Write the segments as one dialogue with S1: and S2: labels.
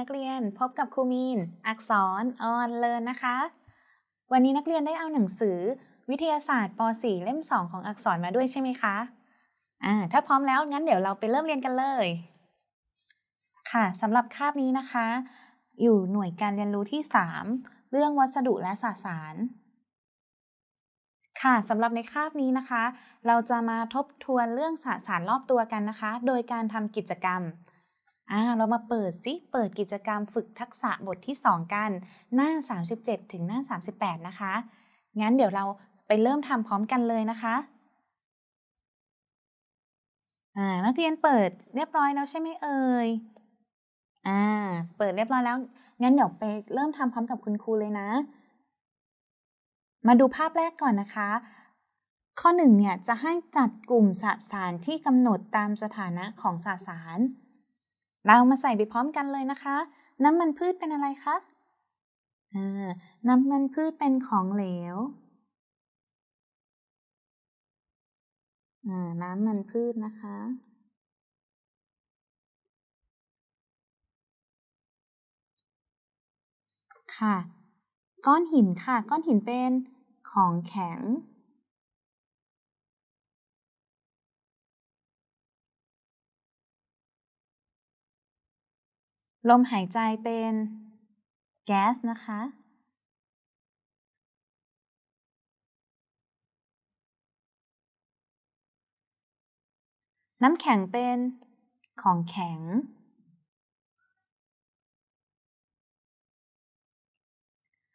S1: นักเรียนพบกับครูมีน อักษรออนเลินนะคะ วันนี้นักเรียนได้เอาหนังสือ วิทยาศาสตร์ป .4 เล่ม 2 ของอักษรมาด้วยใช่ไหมคะอ่าถ้าพร้อมแล้วงั้นเดี๋ยวเราไปเริ่มเรียนกันเลย ค่ะสำหรับคาบนี้นะคะ อยู่หน่วยการเรียนรู้ที่ 3 เรื่องวัสดุและสสาร ค่ะสำหรับในคาบนี้นะคะ เราจะมาทบทวนเรื่องสสารรอบตัวกันนะคะ โดยการทำกิจกรรม อ่าเรามาเปิดสิเปิดกิจกรรมฝึกทักษะบทที่ 2 กัน หน้า 37 ถึงหน้า 38 นะคะ งั้นเดี๋ยวเราไปเริ่มทำพร้อมกันเลยนะคะอ่านักเรียนเปิดเรียบร้อยแล้วใช่ไหมเอ่ยอ่าเปิดเรียบร้อยแล้ว งั้นเดี๋ยวไปเริ่มทำพร้อมกับคุณครูเลยนะ มาดูภาพแรกก่อนนะคะข้อหนึ่งเนี่ยจะให้จัดกลุ่มสสารที่กำหนดตามสถานะของสสาร เรามาใส่ไปพร้อมกันเลยนะคะ น้ำมันพืชเป็นอะไรคะอ่าน้ำมันพืชเป็นของเหลวอ่าน้ำมันพืชนะคะ ค่ะ ก้อนหินค่ะ ก้อนหินเป็นของแข็ง ลมหายใจเป็นแก๊สนะคะ น้ำแข็งเป็นของแข็ง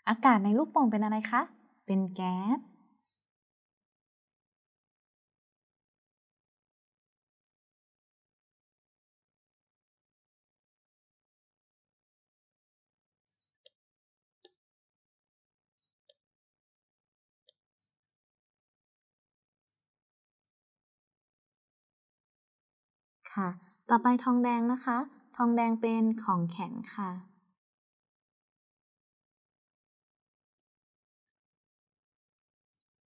S1: อากาศในลูกโป่งเป็นอะไรคะ เป็นแก๊ส ค่ะ ต่อไปทองแดงนะคะ ทองแดงเป็นของแข็งค่ะ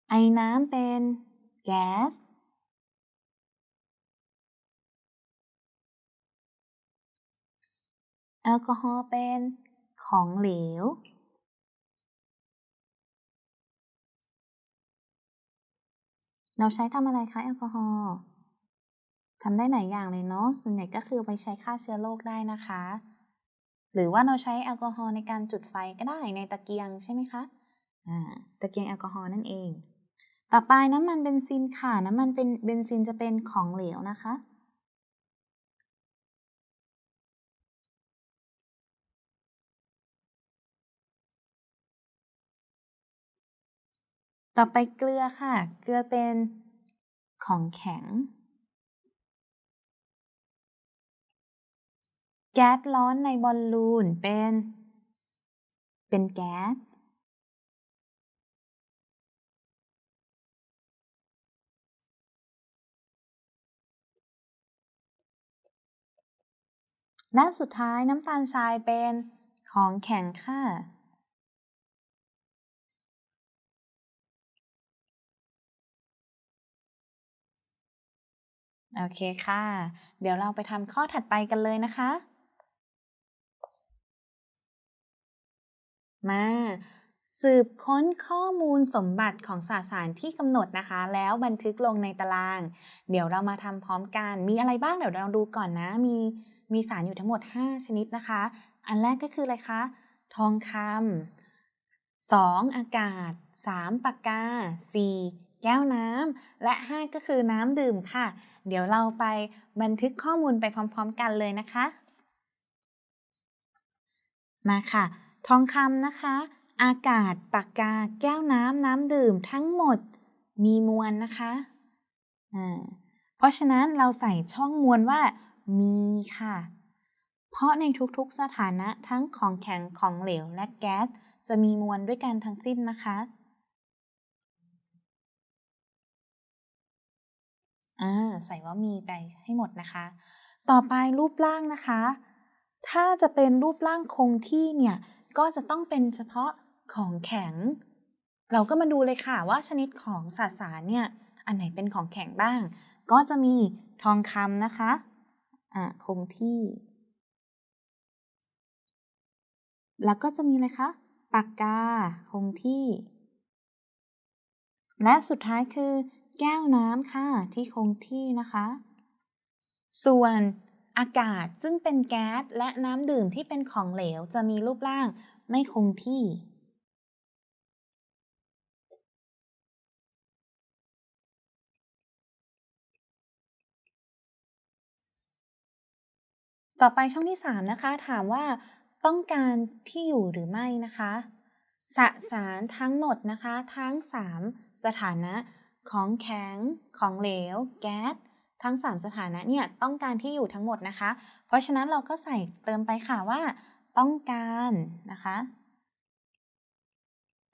S1: ไอน้ำเป็นแก๊ส แอลกอฮอล์เป็นของเหลวเราใช้ทำอะไรคะแอลกอฮอล์ ทำได้หลายอย่างเลยเนาะ ส่วนใหญ่ก็คือไปใช้ฆ่าเชื้อโรคได้นะคะ หรือว่าเราใช้แอลกอฮอล์ในการจุดไฟก็ได้ในตะเกียงใช่ไหมคะ อ่า ตะเกียงแอลกอฮอล์นั่นเอง ต่อไปน้ำมันเบนซินค่ะ น้ำมันเป็นเบนซินจะเป็นของเหลวนะคะ ต่อไปเกลือค่ะ เกลือเป็นของแข็ง แก๊สร้อนในบอลลูนเป็น เป็นแก๊ส และสุดท้ายน้ำตาลทรายเป็นของแข็งค่ะโอเคค่ะ เดี๋ยวเราไปทำข้อถัดไปกันเลยนะคะ มา สืบค้นข้อมูลสมบัติของสสารที่กำหนดนะคะ แล้วบันทึกลงในตาราง เดี๋ยวเรามาทำพร้อมกัน มีอะไรบ้างเดี๋ยวเราดูก่อนนะ มีมีสารอยู่ทั้งหมด 5 ชนิดนะคะ อันแรกก็คืออะไรคะ ทองคำ 2. อากาศ 3. ปากกา 4. แก้วน้ำและ 5 ก็คือน้ำดื่มค่ะ เดี๋ยวเราไปบันทึกข้อมูลไปพร้อม ๆ กันเลยนะคะ มาค่ะ ทองคำนะคะ อากาศ ปากกา แก้วน้ำน้ำดื่มทั้งหมดมีมวลนะคะอ่าเพราะฉะนั้นเราใส่ช่องมวลว่า มีค่ะ เพราะในทุกๆสถานะทั้งของแข็งของเหลวและแก๊ส จะมีมวลด้วยกันทั้งสิ้นนะคะอ่าใส่ว่ามีไปให้หมดนะคะ ต่อไปรูปร่างนะคะ ถ้าจะเป็นรูปร่างคงที่เนี่ย ก็จะต้องเป็นเฉพาะของแข็ง เราก็มาดูเลยค่ะว่าชนิดของสสารเนี่ยอันไหนเป็นของแข็งบ้าง ก็จะมีทองคำนะคะอ่าคงที่ แล้วก็จะมีอะไรคะปากกาคงที่ และสุดท้ายคือ แก้วน้ำค่ะที่คงที่นะคะ ส่วน อากาศซึ่งเป็นแก๊สและน้ำดื่มที่เป็นของเหลวจะมีรูปร่างไม่คงที่ ต่อไปช่องที่ 3 นะคะ ถามว่าต้องการที่อยู่หรือไม่นะคะสสารทั้งหมดนะคะ ทั้ง 3 สถานะของแข็ง ของเหลว แก๊ส ทั้ง 3 สถานะเนี่ยต้องการที่อยู่ทั้งหมดนะคะ เพราะฉะนั้นเราก็ใส่เติมไปค่ะว่า ต้องการนะคะ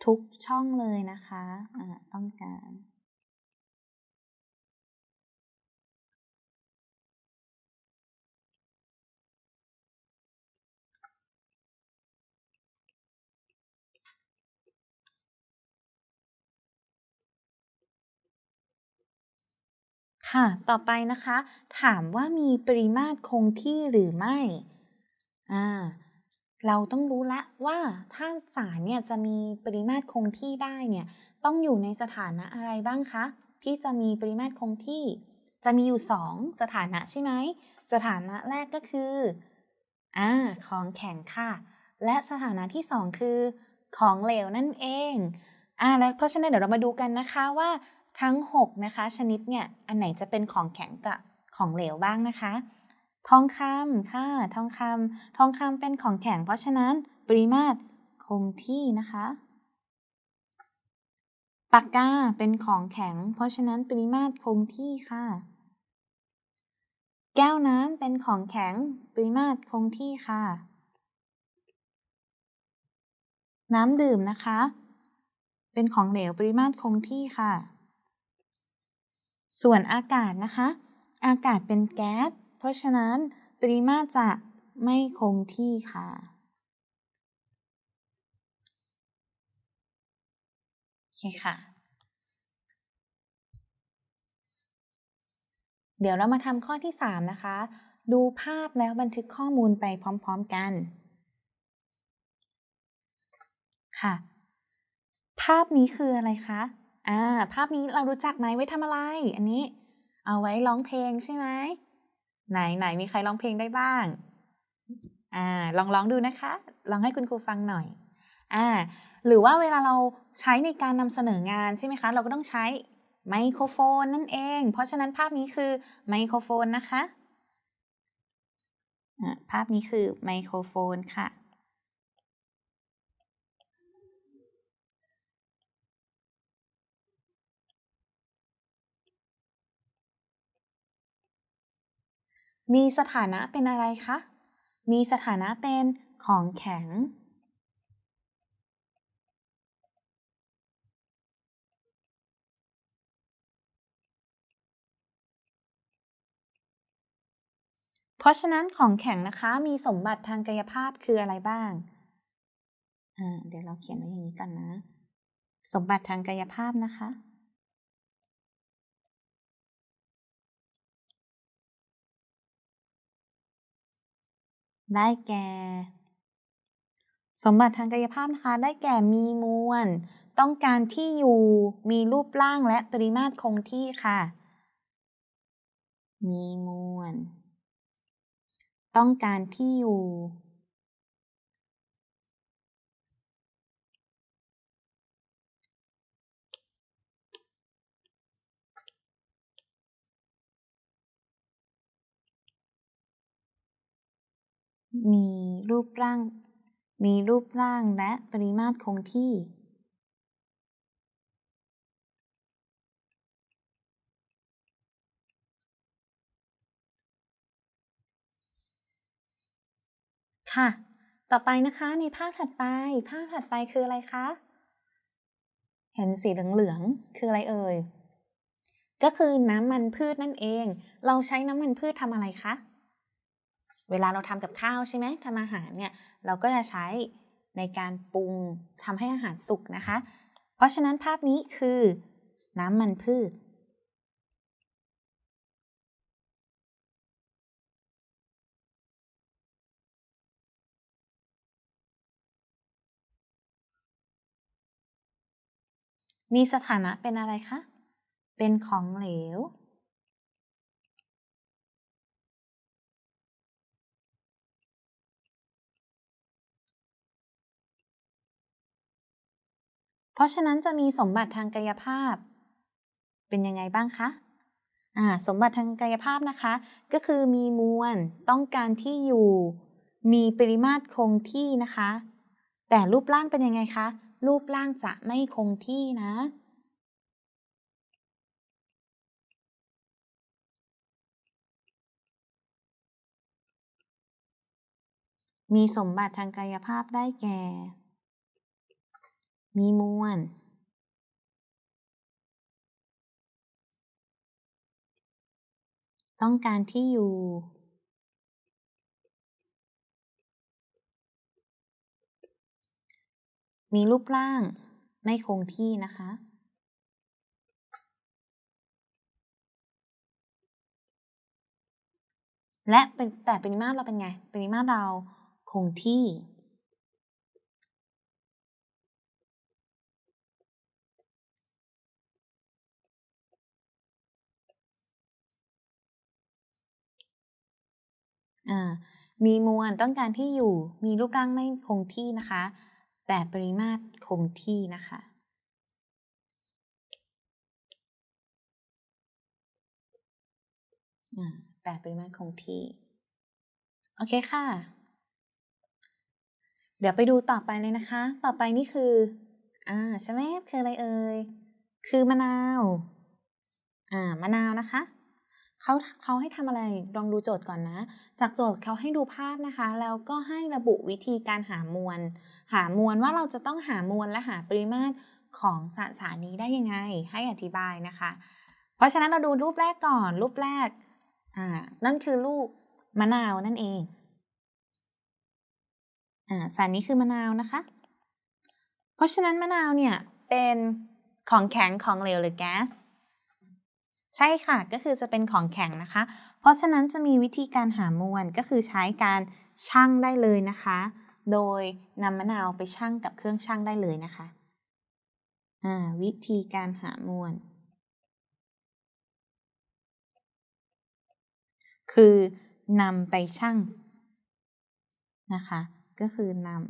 S1: ทุกช่องเลยนะคะะต้องการ ค่ะ ต่อไปนะคะ ถามว่ามีปริมาตรคงที่หรือไม่ อ่า เราต้องรู้ล้วว่าถ้าสารเนี่ยจะมีปริมาตรคงที่ได้เนี่ย ต้องอยู่ในสถานะอะไรบ้างคะ ที่จะมีปริมาตรคงที่ จะมีอยู่ 2 สถานะใช่ไหม สถานะแรกก็คือ อ่า ของแข็งค่ะ และสถานะที่ 2 คือ ของเหลวนั่นเอง อ่า แล้วเพราะฉะนั้นเดี๋ยวเรามาดูกันนะคะว่า ทั้ง 6 นะคะ ชนิดเนี่ย อันไหนจะเป็นของแข็งกับของเหลวบ้างนะคะ ทองคำค่ะ ทองคำทองคำเป็นของแข็ง เพราะฉะนั้นปริมาตรคงที่นะคะ ปากกาเป็นของแข็ง เพราะฉะนั้นปริมาตรคงที่ค่ะ แก้วน้ำเป็นของแข็ง ปริมาตรคงที่ค่ะ น้ำดื่มนะคะ เป็นของเหลวปริมาตรคงที่ค่ะ ส่วนอากาศนะคะ อากาศเป็นแก๊ส เพราะฉะนั้นปริมาตรจะไม่คงที่ค่ะ โอเคค่ะ เดี๋ยวเรามาทำข้อที่ 3 นะคะ ดูภาพแล้วบันทึกข้อมูลไปพร้อม ๆกัน ค่ะ ภาพนี้คืออะไรคะ อ่า ภาพนี้เรารู้จักไหมไว้ทำอะไร อันนี้ เอาไว้ร้องเพลงใช่ไหม ไหนไหนมีใครร้องเพลงได้บ้าง อ่า ลองร้องดูนะคะ ลองให้คุณครูฟังหน่อย อ่า หรือว่าเวลาเราใช้ในการนำเสนองานใช่ไหมคะ เราก็ต้องใช้ไมโครโฟนนั่นเอง เพราะฉะนั้นภาพนี้คือไมโครโฟนนะคะ ภาพนี้คือไมโครโฟนค่ะ มีสถานะเป็นอะไรคะ มีสถานะเป็นของแข็ง เพราะฉะนั้นของแข็งนะคะ มีสมบัติทางกายภาพคืออะไรบ้าง เดี๋ยวเราเขียนไว้อย่างนี้กันนะ สมบัติทางกายภาพนะคะ ได้แก่ สมบัติทางกายภาพนะคะ ได้แก่มีมวล ต้องการที่อยู่ มีรูปร่างและปริมาตรคงที่ค่ะ มีมวล ต้องการที่อยู่ มีรูปร่าง มีรูปร่างและปริมาตรคงที่ ค่ะ ต่อไปนะคะในภาพถัดไป ภาพถัดไปคืออะไรคะ เห็นสีเหลืองๆ คืออะไรเอ่ย ก็คือน้ำมันพืชนั่นเอง เราใช้น้ำมันพืชทำอะไรคะ เวลาเราทำกับข้าวใช่ไหมทำอาหารเนี่ยเราก็จะใช้ในการปรุงทำให้อาหารสุกนะคะ เพราะฉะนั้นภาพนี้คือน้ำมันพืช มีสถานะเป็นอะไรคะ เป็นของเหลว ราะฉะนั้นจะมีสมบัติทางกายภาพ เป็นยังไงบ้างคะอ่าสมบัติทางกายภาพนะคะ ก็คือมีมวลต้องการที่อยู่ มีปริมาตรคงที่นะคะ แต่รูปร่างเป็นยังไงคะ รูปร่างจะไม่คงที่นะ มีสมบัติทางกายภาพได้แก่ มีมวล ต้องการที่อยู่ มีรูปร่างไม่คงที่นะคะ และเป็นแต่ปริมาตรเราเป็นไง ปริมาตรเราคงที่ อ่า มีมวลต้องการที่อยู่มีรูปร่างไม่คงที่นะคะ แต่ปริมาตรคงที่นะคะ แต่ปริมาตรคงที่ โอเคค่ะ เดี๋ยวไปดูต่อไปเลยนะคะ ต่อไปนี่คือ อ่าใช่ไหมคืออะไรเอ่ย คือมะนาว อ่ามะนาวนะคะ เขาเขาให้ทำอะไรลองดูโจทย์ก่อนนะ จากโจทย์เขาให้ดูภาพนะคะ แล้วก็ให้ระบุวิธีการหามวล หามวลว่าเราจะต้องหามวลและหาปริมาตรของสสารนี้ได้ยังไง ให้อธิบายนะคะ เพราะฉะนั้นเราดูรูปแรกก่อน รูปแรกอ่านั่นคือลูกมะนาวนั่นเองอ่าสารนี้คือมะนาวนะคะ เพราะฉะนั้นมะนาวเนี่ยเป็นของแข็งของเหลวหรือแก๊ส ใช่ค่ะ ก็คือจะเป็นของแข็งนะคะ เพราะฉะนั้นจะมีวิธีการหามวลก็คือใช้การชั่งได้เลยนะคะ โดยนำมะนาวไปชั่งกับเครื่องชั่งได้เลยนะคะอ่าวิธีการหามวลคือนำไปชั่งนะคะ ก็คือนำ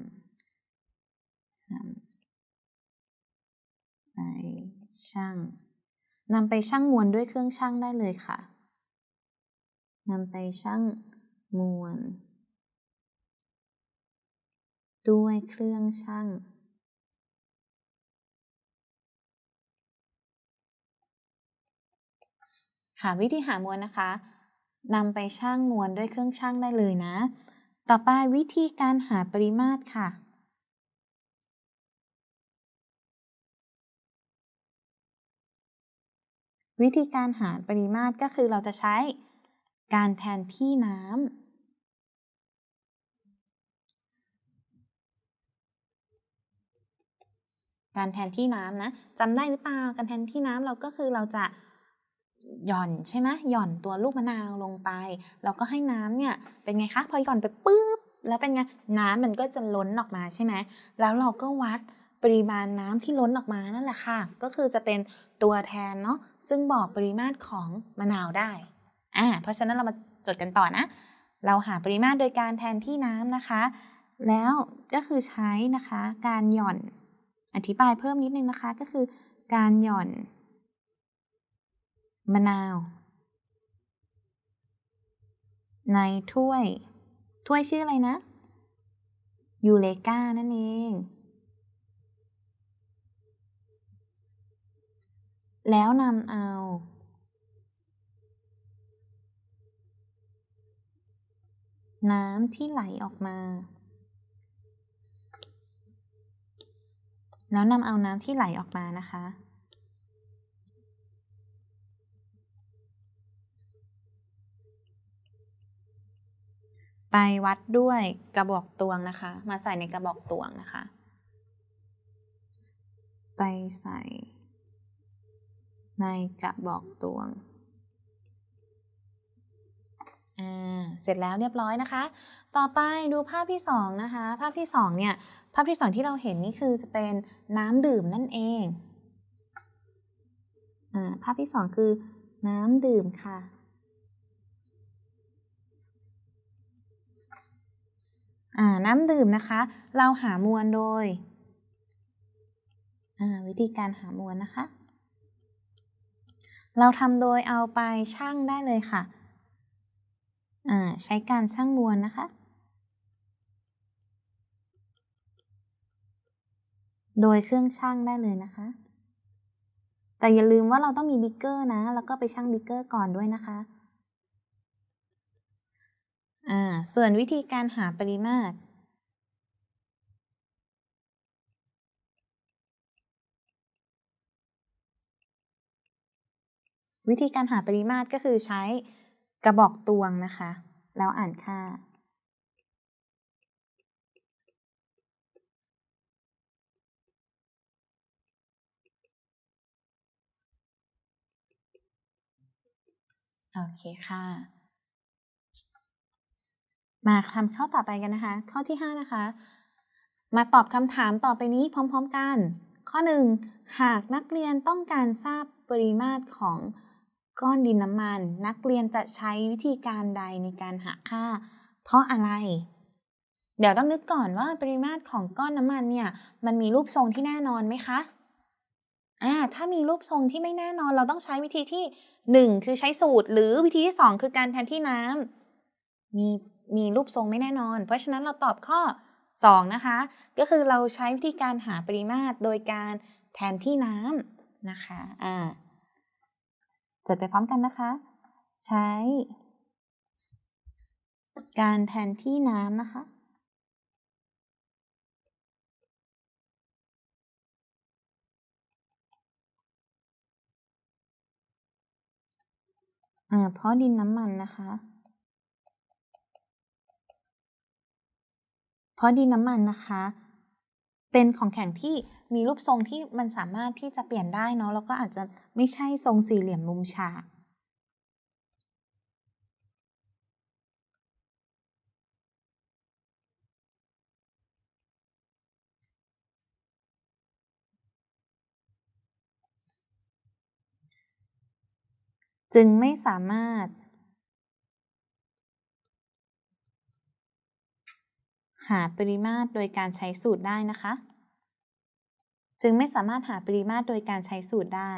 S1: นำไปชั่ง นำไปชั่งมวลด้วยเครื่องชั่งได้เลยค่ะนำไปชั่งมวล ด้วยเครื่องชั่งค่ะวิธีหามวลนะคะนำไปชั่งมวลด้วยเครื่องชั่งได้เลยนะ ต่อไปวิธีการหาปริมาตรค่ะ วิธีการหาปริมาตรก็คือเราจะใช้การแทนที่น้ำการแทนที่น้ำนะจำได้หรือเปล่าการแทนที่น้ำเราก็คือเราจะหย่อนใช่ไหมหย่อนตัวลูกมะนาวลงไป แล้วก็ให้น้ำเนี่ยเป็นไงคะพอหย่อนไปปุ๊บแล้วเป็นไงน้ำมันก็จะล้นออกมาใช่ไหมแล้วเราก็วัด ปริมาณน้ำที่ล้นออกมานั่นแหละค่ะ ก็คือจะเป็นตัวแทนเนาะซึ่งบอกปริมาตรของมะนาวได้อ่าเพราะฉะนั้นเรามาจดกันต่อนะ เราหาปริมาตรโดยการแทนที่น้ำนะคะ แล้วก็คือใช้นะคะการหย่อนอธิบายเพิ่มนิดนึงนะคะ ก็คือการหย่อนมะนาว ในถ้วย ถ้วยชื่ออะไรนะยูเลกานั่นเอง แล้วนำเอา น้ำที่ไหลออกมา แล้วนำเอาน้ำที่ไหลออกมานะคะ ไปวัดด้วยกระบอกตวงนะคะ มาใส่ในกระบอกตวงนะคะ ไปใส่ ในกระบอกตวงเสร็จแล้วเรียบร้อยนะคะ ต่อไปดูภาพที่สองนะคะ ภาพที่สองเนี่ย ภาพที่สองที่เราเห็นนี่คือจะเป็นน้ำดื่มนั่นเองอภาพที่สองคือน้ำดื่มค่ะ น้ำดื่มนะคะ เราหามวลโดย วิธีการหามวลนะคะ เราทำโดยเอาไปชั่งได้เลยค่ะอ่าใช้การชั่งมวลนะคะ โดยเครื่องชั่งได้เลยนะคะ แต่อย่าลืมว่าเราต้องมีบิ๊กเกอร์นะ แล้วก็ไปชั่งบิ๊กเกอร์ก่อนด้วยนะคะอ่าส่วนวิธีการหาปริมาตร วิธีการหาปริมาตรก็คือใช้กระบอกตวงนะคะ แล้วอ่านค่า โอเคค่ะ มาทำข้อต่อไปกันนะคะ ข้อที่ 5 นะคะ มาตอบคำถามต่อไปนี้พร้อม ๆ กัน ข้อ 1 หากนักเรียนต้องการทราบปริมาตรของ ก้อนดินน้ำมัน นักเรียนจะใช้วิธีการใดในการหาค่า เพราะอะไร เดี๋ยวต้องนึกก่อนว่าปริมาตรของก้อนน้ำมันเนี่ย มันมีรูปทรงที่แน่นอนไหมคะอ่าถ้ามีรูปทรงที่ไม่แน่นอนเราต้องใช้วิธีที่ 1 คือใช้สูตร หรือวิธีที่ 2 คือการแทนที่น้ำมีมีรูปทรงไม่แน่นอน เพราะฉะนั้นเราตอบข้อ 2 นะคะ ก็คือเราใช้วิธีการหาปริมาตรโดยการแทนที่น้ำนะคะอ่า จดไปพร้อมกันนะคะ ใช้ การแทนที่น้ำนะคะ อ่า เพราะดินน้ำมันนะคะเพราะดินน้ำมันนะคะ เป็นของแข็งที่มีรูปทรงที่มันสามารถที่จะเปลี่ยนได้เนาะแล้วก็อาจจะไม่ใช่ทรงสี่เหลี่ยมมุมฉากจึงไม่สามารถ หาปริมาตรโดยการใช้สูตรได้นะคะ จึงไม่สามารถหาปริมาตรโดยการใช้สูตรได้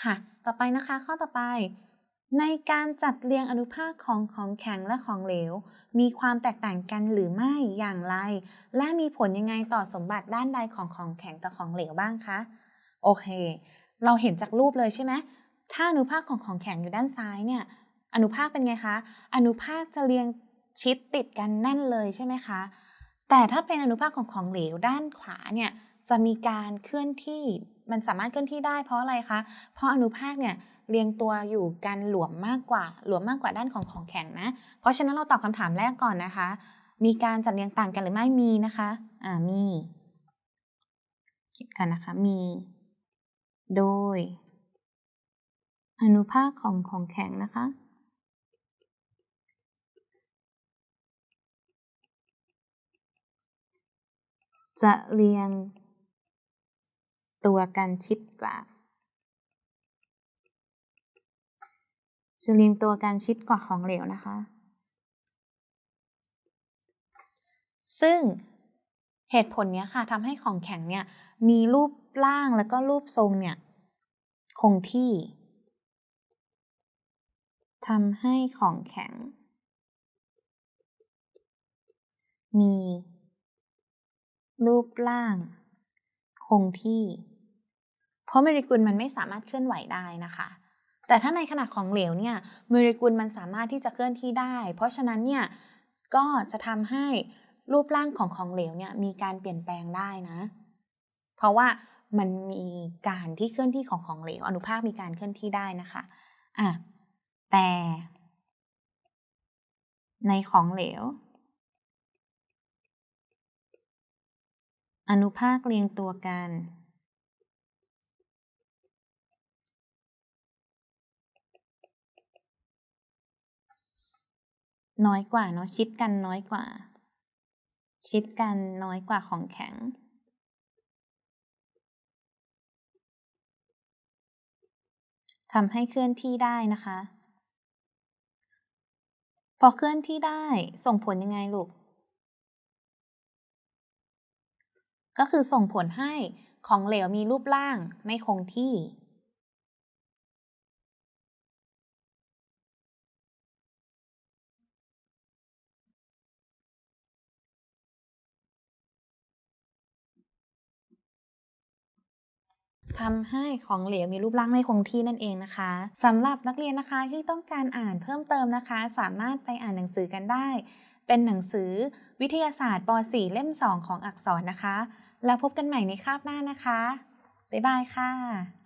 S1: ค่ะ ต่อไปนะคะ ข้อต่อไป ในการจัดเรียงอนุภาคของของแข็งและของเหลว มีความแตกต่างกันหรือไม่อย่างไร และมีผลยังไงต่อสมบัติด้านใดของของแข็งกับของเหลวบ้างคะ โอเค เราเห็นจากรูปเลยใช่ไหมถ้าอนุภาคของของแข็งอยู่ด้านซ้ายเนี่ย อนุภาคเป็นไงคะ อนุภาคจะเรียงชิดติดกันแน่นเลยใช่ไหมคะ แต่ถ้าเป็นอนุภาคของของเหลวด้านขวาเนี่ยจะมีการเคลื่อนที่ มันสามารถเคลื่อนที่ได้เพราะอะไรคะ เพราะอนุภาคเนี่ยเรียงตัวอยู่กันหลวมมากกว่า หลวมมากกว่าด้านของของแข็งนะ เพราะฉะนั้นเราตอบคำถามแรกก่อนนะคะ มีการจัดเรียงต่างกันหรือไม่มีนะคะ อ่ามี คิดกันนะคะ มี โดย อนุภาคของของแข็งนะคะ จะเรียง ตัวกันชิดกว่า จะเรียงตัวกันชิดกว่าของเหลวนะคะ ซึ่งเหตุผลเนี้ยค่ะทำให้ของแข็งเนี่ย มีรูปร่างแล้วก็รูปทรงเนี่ย คงที่ทำให้ของแข็ง มี รูปร่าง คงที่ เพราะโมเลกุลมันไม่สามารถเคลื่อนไหวได้นะคะ แต่ถ้าในขณะของเหลวเนี่ยโมเลกุลมันสามารถที่จะเคลื่อนที่ได้ เพราะฉะนั้นเนี่ยก็จะทำให้รูปร่างของของเหลวเนี่ยมีการเปลี่ยนแปลงได้นะ เพราะว่ามันมีการที่เคลื่อนที่ของของเหลวอนุภาคมีการเคลื่อนที่ได้นะคะอะแต่ในของเหลว อนุภาคเรียงตัวกัน น้อยกว่าเนาะชิดกันน้อยกว่า ชิดกันน้อยกว่าของแข็ง ทำให้เคลื่อนที่ได้นะคะ พอเคลื่อนที่ได้ส่งผลยังไงลูก ก็คือส่งผลให้ของเหลวมีรูปร่างไม่คงที่ ทำให้ของเหลวมีรูปร่างไม่คงที่นั่นเองนะคะสำหรับนักเรียนนะคะที่ต้องการอ่านเพิ่มเติมนะคะ สามารถไปอ่านหนังสือกันได้ เป็นหนังสือวิทยาศาสตร์ป .4 เล่ม 2 ของอักษรนะคะ แล้วพบกันใหม่ในคาบหน้านะคะ บ๊ายบายค่ะ